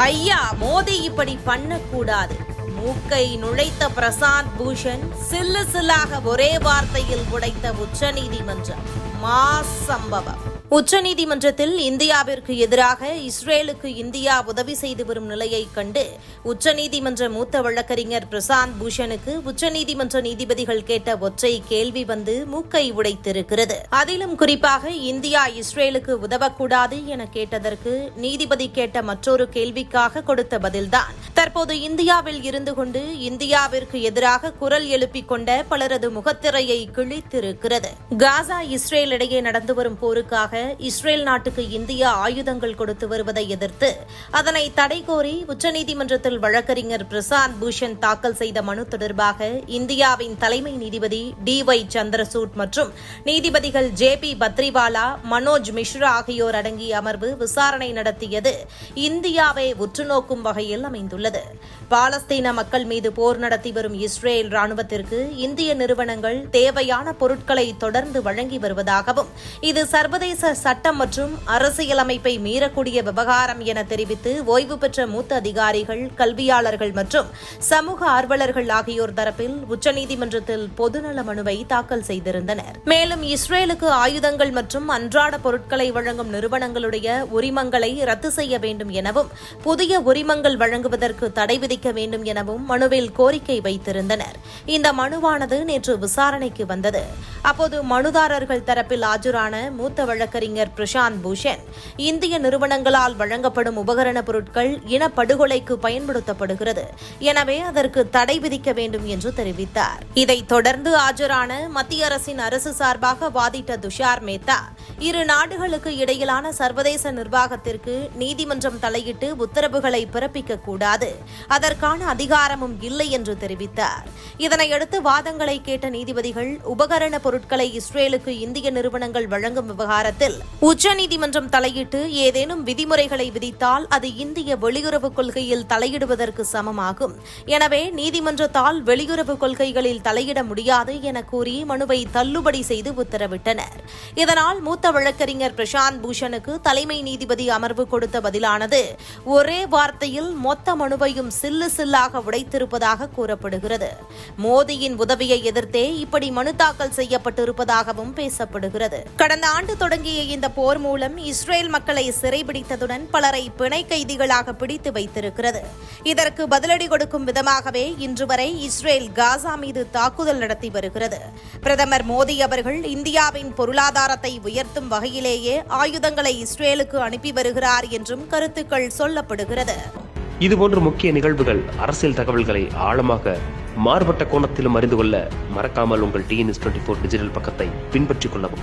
ஐயா மோடி இப்படி பண்ணக்கூடாது. மூக்கை நுழைத்த பிரசாந்த் பூஷன் சில்லு சில்லாக ஒரே வார்த்தையில் உடைத்த உச்சநீதிமன்றம். மாஸ் சம்பவம். உச்சநீதிமன்றத்தில் இந்தியாவிற்கு எதிராக இஸ்ரேலுக்கு இந்தியா உதவி செய்து வரும் நிலையை கண்டு உச்சநீதிமன்ற மூத்த வழக்கறிஞர் பிரசாந்த் பூஷனுக்கு உச்சநீதிமன்ற நீதிபதிகள் கேட்ட ஒற்றை கேள்வி வந்து மூக்கை உடைத்திருக்கிறது. அதிலும் குறிப்பாக இந்தியா இஸ்ரேலுக்கு உதவக்கூடாது என கேட்டதற்கு நீதிபதி கேட்ட மற்றொரு கேள்விக்காக கொடுத்த பதில்தான். தற்போது இந்தியாவில் இருந்து கொண்டு இந்தியாவிற்கு எதிராக குரல் எழுப்பிக் கொண்ட பலரது முகத்திரையை கிழித்திருக்கிறது. காசா இஸ்ரேல் இடையே நடந்து வரும் போருக்காக இஸ்ரேல் நாட்டுக்கு இந்தியா ஆயுதங்கள் கொடுத்து வருவதை எதிர்த்து அதனை தடை கோரி உச்சநீதிமன்றத்தில் வழக்கறிஞர் பிரசாந்த் பூஷன் தாக்கல் செய்த மனு தொடர்பாக இந்தியாவின் தலைமை நீதிபதி டி ஒய் சந்திரசூட் மற்றும் நீதிபதிகள் ஜே பி பத்ரிவாலா மனோஜ் மிஸ்ரா ஆகியோர் அடங்கிய அமர்வு விசாரணை நடத்தியது. இந்தியாவை உற்றுநோக்கும் வகையில் அமைந்துள்ளது. பாலஸ்தீன மக்கள் மீது போர் நடத்தி வரும் இஸ்ரேல் ராணுவத்திற்கு இந்திய நிறுவனங்கள் தேவையான பொருட்களை தொடர்ந்து வழங்கி வருவதாகவும் இது சர்வதேச சட்டம் மற்றும் அரசியலமைப்பை மீறக்கூடிய விவகாரம் என தெரிவித்து ஓய்வு பெற்ற மூத்த அதிகாரிகள் கல்வியாளர்கள் மற்றும் சமூக ஆர்வலர்கள் ஆகியோர் தரப்பில் உச்சநீதிமன்றத்தில் பொதுநல மனுவை தாக்கல் செய்திருந்தனர். மேலும் இஸ்ரேலுக்கு ஆயுதங்கள் மற்றும் அன்றாட பொருட்களை வழங்கும் நிறுவனங்களுடைய உரிமங்களை ரத்து செய்ய வேண்டும் எனவும் புதிய உரிமங்கள் வழங்குவதற்கு தடை விதிக்க வேண்டும் எனவும் மனுவில் கோரிக்கை வைத்திருந்தனர். இந்த மனுவானது நேற்று விசாரணைக்கு வந்தது. அப்போது மனுதாரர்கள் தரப்பில் ஆஜரான மூத்த வழக்கறிஞர் பிரசாந்த் பூஷன். இந்திய நிறுவனங்களால் வழங்கப்படும் உபகரண பொருட்கள் இனப்படுகொலைக்கு பயன்படுத்தப்படுகிறது. எனவே அதற்கு தடை விதிக்க வேண்டும் என்று தெரிவித்தார். இதைத் தொடர்ந்து ஆஜரான மத்திய அரசின் அரசு சார்பாக வாதிட்ட துஷார் மேத்தா இரு நாடுகளுக்கு இடையிலான சர்வதேச நிர்வாகத்திற்கு நீதிமன்றம் தலையிட்டு உத்தரவுகளை பிறப்பிக்க கூடாது. அதற்கான அதிகாரமும் இல்லை என்று தெரிவித்தார். இதனையடுத்து வாதங்களை கேட்ட நீதிபதிகள் உபகரண பொருட்களை இஸ்ரேலுக்கு இந்திய நிறுவனங்கள் வழங்கும் விவகாரத்தில் உச்சநீதிமன்றம் தலையிட்டு ஏதேனும் விதிமுறைகளை விதித்தால் அது இந்திய வெளியுறவு கொள்கையில் தலையிடுவதற்கு சமமாகும். எனவே நீதிமன்றத்தால் வெளியுறவு கொள்கைகளில் தலையிட முடியாது என கூறி மனுவை தள்ளுபடி செய்து உத்தரவிட்டனர். இதனால் மூத்த வழக்கறிஞர் பிரசாந்த் பூஷனுக்கு தலைமை நீதிபதி அமர்வு கொடுத்த பதிலானது ஒரே வார்த்தையில் மொத்த மனுவையும் சில்லு சில்லாக உடைத்திருப்பதாக கூறப்படுகிறது. மோடியின் உதவியை எதிர்த்தே இப்படி மனு தாக்கல் செய்யப்பட்டிருப்பதாகவும் பேசப்படுகிறது. கடந்த ஆண்டு தொடங்கிய தொடங்கிய இந்த போர் மூலம் இஸ்ரேல் மக்களை சிறைபிடித்ததுடன் பலரை பிணை கைதிகளாக பிடித்து வைத்திருக்கிறது. இதற்கு பதிலடி கொடுக்கும் விதமாகவே இன்று வரை இஸ்ரேல் காசா மீது தாக்குதல் நடத்தி வருகிறது. பிரதமர் மோடி அவர்கள் இந்தியாவின் பொருளாதாரத்தை உயர்த்தும் வகையிலேயே ஆயுதங்களை இஸ்ரேலுக்கு அனுப்பி வருகிறார் என்றும் கருத்துக்கள் சொல்லப்படுகிறது. இதுபோன்ற முக்கிய நிகழ்வுகள் அரசியல் தகவல்களை ஆழமாக மாறுபட்ட கோணத்திலும் அறிந்து கொள்ள மறக்காமல் உங்கள் டிஎன்எஸ் டுவெண்ட்டி ஃபோர் டிஜிட்டல் பக்கத்தை பின்பற்றிக் கொள்ளவும்.